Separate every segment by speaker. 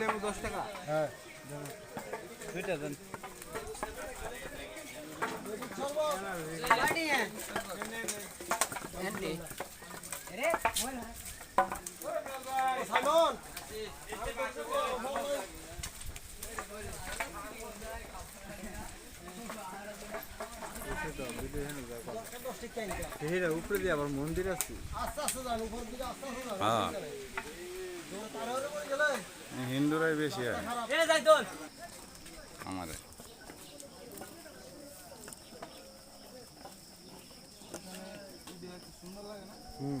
Speaker 1: লেবু দশ টাকা হ্যাঁ দুইটা দেন
Speaker 2: সালন
Speaker 1: উপরে দিয়ে আবার মন্দির আছে
Speaker 3: হিন্দুরাই বেশি হয় আমাদের।
Speaker 1: হুম।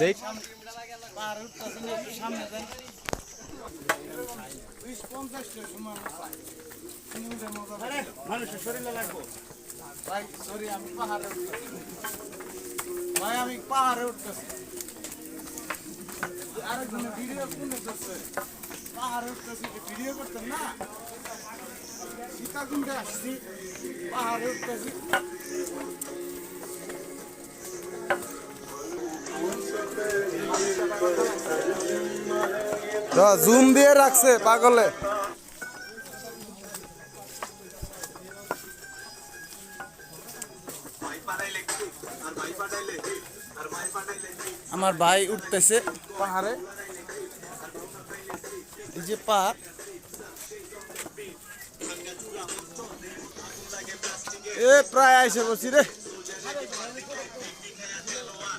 Speaker 3: দেখ।
Speaker 1: মানুষের শরীরে লাগবো।
Speaker 3: ভাই সরি আমি পাহাড়ে উঠতেছি। ভাই আমি পাহাড়ে উঠতেছি। আরেকজনে ভিডিও কোনে করছে পাহাড়ে উঠতেছি ভিডিও করতেন না? সীতাকুণ্ডে আসছি। পাহাড়ে উঠতেছি। জুম দিয়ে রাখছে পাগলে। আমার ভাই উঠতেছে। পাহাড়ে। এই যে পাহাড়। এ প্রায় আইসে পড়ছি রে।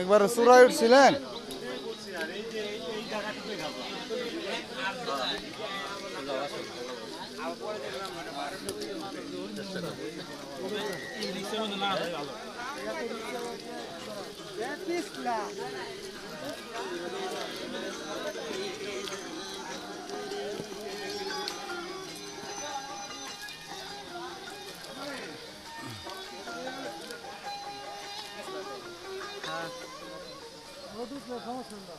Speaker 3: একবার চূড়ায় উঠছিলেন
Speaker 2: Thank you. অদুসলে সমস্যা না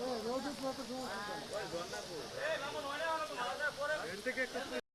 Speaker 2: ওই অদুসলে তো সমস্যা না ওই গন্না পুরো এই মামুন ওরে হলো তো মারা যায় পরে এর থেকে একটা